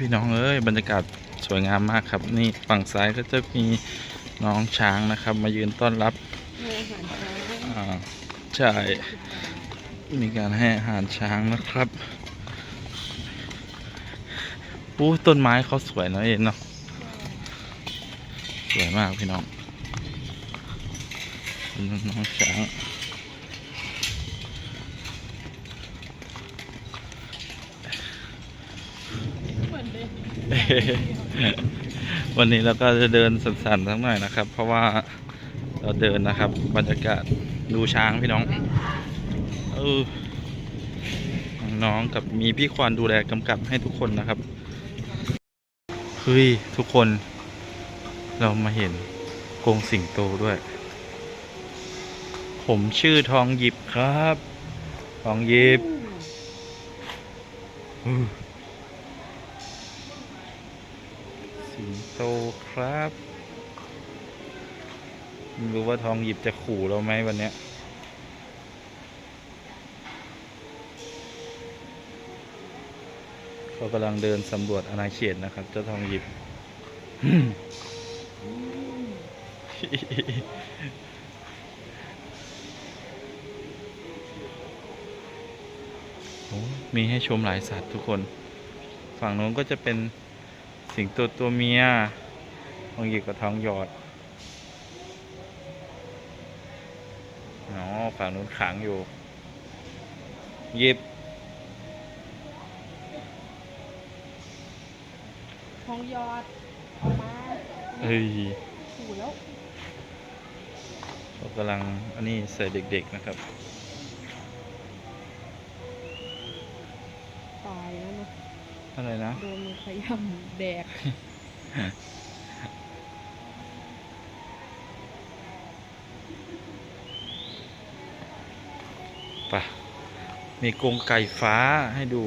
พี่น้องเอ้ยบรรยากาศสวยงามมากครับ นี่ฝั่งซ้ายก็จะมีน้องช้างนะครับ มายืนต้อนรับอาหารช้างอ่าใช่มีการให้อาหารช้างนะครับอู้ต้นไม้เขาสวยนอะเอ็นเนาะสวยมากพี่น้องน้องช้าง เหมือนเดิม วันนี้เราก็จะเดินสันๆสักหน่อยนะครับ เพราะว่าเราเดินนะครับ บรรยากาศดูช้างพี่น้องเออน้องกับมีพี่ควานดูแลกำกับให้ทุกคนนะครับเฮ้ยทุกคน เรามาเห็นกงสิงโตด้วย ผมชื่อทองหยิบครับ ทองหยิบอือ สิงโตครับรู้ว่าทองหยิบจะขู่เราไหมวันเนี้ยเขากำลังเดินสำรวจอาณาเขตนะครับ เจ้าทองหยิบ มีให้ชมหลายสัตว์ทุกคน ฝั่งโน้นก็จะเป็น สิงโตตัวเมียทองหยิบกับทองหยอดอ๋อฝั่งนู้นขังอยู่ หยิบทองหยอดออกมาเฮ้ยขู่แล้วเรากำลัง อันนี้ใส่เด็กๆนะครับ ตายแล้วนะ อะไรนะโดนมันขยำแดกปะมีกรงไก่ฟ้าให้ดู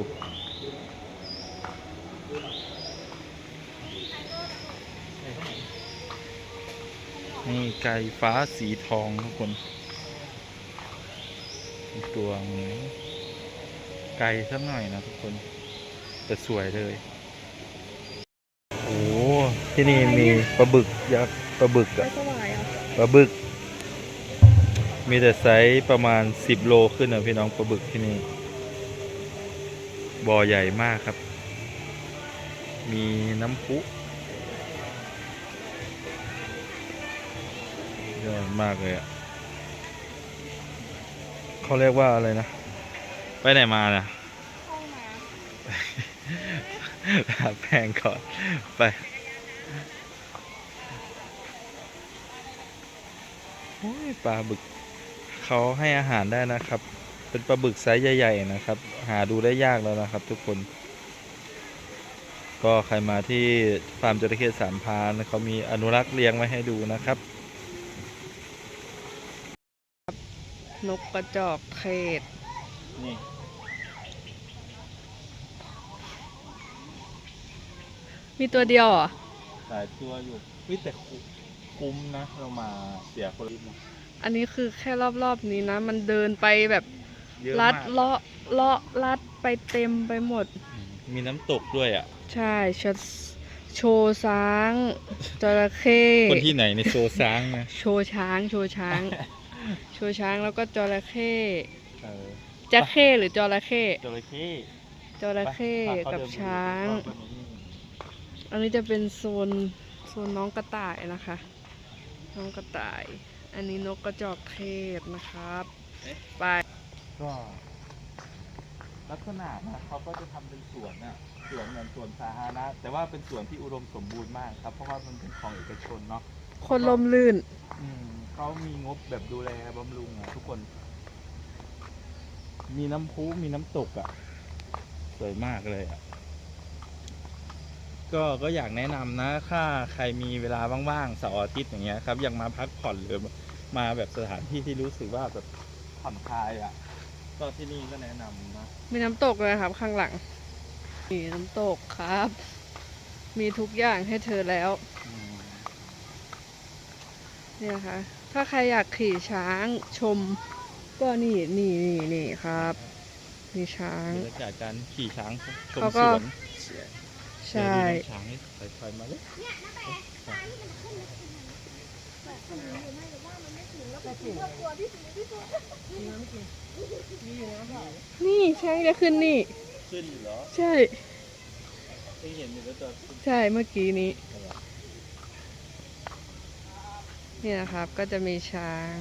นี่ไก่ฟ้าสีทองทุกคนอีกตัวหนึงไก่สักหน่อยนะทุกคน แต่สวยเลย โอ้ที่นี่มีปลาบึกยักษ์ปลาบึกไม่อะสวายอะปลาบึก มีแต่ไซส์ประมาณ10โลขึ้นนะพี่น้องปลาบึกที่นี่บ่อใหญ่มากครับ มีน้ำพุยอดมากเลยอะเขาเรียกว่าอะไรนะ ไปไหนมานะห้องน้ หาแพงก่อน ไป โอ้ยปลาบึกเขาให้อาหารได้นะครับ เป็นปลาบึกไซส์ใหญ่ ๆ นะครับ หาดูได้ยากแล้วนะครับ ทุกคน ก็ใครมาที่ฟาร์มจระเข้สามพรานเขามีอนุรักษ์เลี้ยงไว้ให้ดูนะครับำนกกระจอกเขตนี่ มีตัวเดียวเหรอหลายตัวอยู่วิแต่คุ้มนะ เรามาเสียคนละนิดนะอันนี้คือแค่รอบๆนี้นะ มันเดินไปแบบเยอะลัมาดกเลาะเลาะลัดไปเต็มไปหมด อืมมีน้ำตกด้วยอะ ใช่ชดโชว์ช้างจระเข้คนที่ไหนในโซซ้างนะ โชว์ช้าง โชว์ช้าง โชว์ช้างแล้วก็จระเข้เออจะเข้หรือจระเข้จระเข้จระเข้ไปพกับเดินดูช้าง รอบๆนี้ อันนี้จะเป็นโซนโซนน้องกระต่ายนะคะ น้องกระต่าย อันนี้นกกระจอกเทศนะครับ ไป ก็ลักษณะนะเขาก็จะทำเป็นสวนอะสวนเหมือนสวนสาธารณะแต่ว่าเป็นสวนที่อุดมสมบูรณ์มากครับ เพราะว่ามันเป็นของเอกชนเนาะคนลมลื่น อืมเขามีงบแบบดูแลบำรุงอะทุกคน มีน้ำพุมีน้ำตกอะสวยมากเลยอะ ก็ก็อยากแนะนำนะ ถ้าใครมีเวลาว่างๆเสาร์อาทิตย์อย่างเงี้ยครับอยากมาพักผ่อนหรือมาแบบสถานที่ที่รู้สึกว่าแบบผ่อนคลายอะก็ที่นี่ก็แนะนำนะมีน้ำตกเลยครับ ข้างหลัง มีน้ำตกครับ มีทุกอย่างให้เธอแล้วอืมเนี่ยนะคะ ถ้าใครอยากขี่ช้างชม ก็นี่นี่นี่นี่ครับ มีช้างบรรยากาศการขี่ช้างชม เขาสก็วนชใช่เดี๋ยวดูน้ำช้างนี่ใส่ไฟมาเลยนี่ช้างจะขึ้นนี่ ขึ้นอยู่เหรอใช่ เพิ่งเห็นอยู่แล้วจะขึ้นใช่เมื่อกี้นี้อะไรนี่นะครับก็จะมีช้าง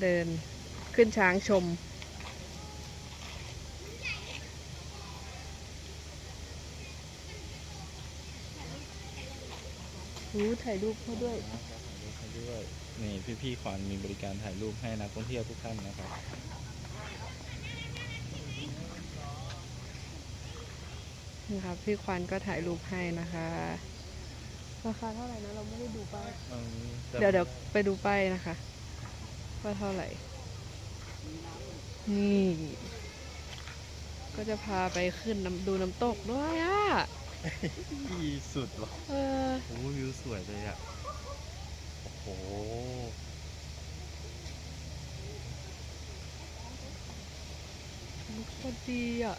เดินขึ้นช้างชม หูถ่ายรูปเขาด้วยถ่ายรูปให้ด้วยนี่พี่ๆขวัญมีบริการถ่ายรูปให้นักท่องเที่ยวทุกท่านนะครับนะครับพี่ควันก็ถ่ายรูปให้นะคะราคาเท่าไหร่นะเราไม่ได้ดูป้ายอืมแต่เดี๋ยวเดี๋ยวไปดูป้ายนะคะว่าเท่าไหร่ นี่ ก็จะพาไปขึ้นน้ำดูน้ำตกด้วยอะ ที่สุดเหรอเออโอ้วิวสวยเลยอะ โอ้โหโคตรดีอะ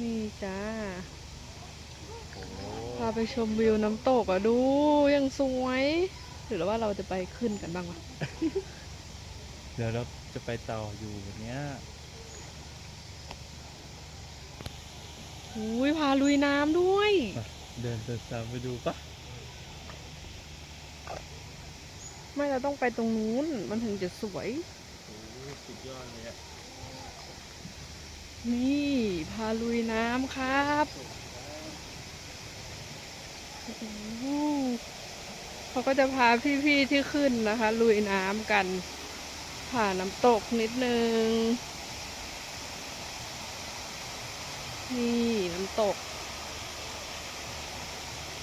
นี่จ้า โอ้โหพาไปชมวิวน้ำตกอะ ดูยังสวย หรือว่าเราจะไปขึ้นกันบ้างวะ เดี๋ยวเราจะไปต่ออยู่วันเนี้ยอุ้ยพาลุยน้ำด้วยเดินเดินตามไปดูปะไม่เราต้องไปตรงนู้น มันถึงจะสวย โอ้สุดยอดเลยอะนี่พาลุยน้ำครับโอ้โหเขาก็จะพาพี่ๆที่ขึ้นนะคะ ลุยน้ำกัน ผ่านน้ำตกนิดนึง นี่น้ำตก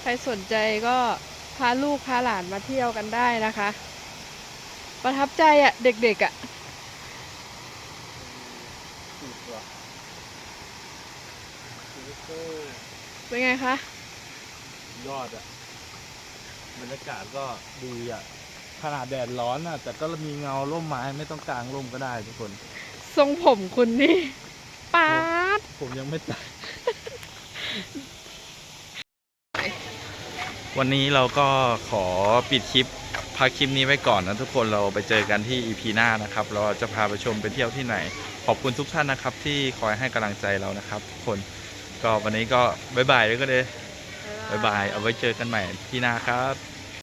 ใครสนใจก็พาลูกพาหลานมาเที่ยวกันได้นะคะ ประทับใจอะ่ะ เด็กๆอะ่ะสุดว่ะโอ้โหเป็นไงคะ ยอดอะ บรรยากาศก็ดีอะ ขนาดแดดร้อนอะ แต่ก็มีเงาร่มไม้ไม่ต้องกางร่มก็ได้ทุกคน ทรงผมคุณนี่ปาดผมยังไม่ตัดวันนี้เราก็ขอปิดคลิปพักคลิปนี้ไว้ก่อนนะทุกคนเราไปเจอกันที่ EP หน้านะครับ เราจะพาไปชมไปเที่ยวที่ไหน ขอบคุณทุกท่านนะครับ ที่คอยให้กำลังใจเรานะครับทุกคนก็วันนี้ก็บายบายเลยก็เลยบายบาย เอาไว้เจอกันใหม่ที่หน้าครับ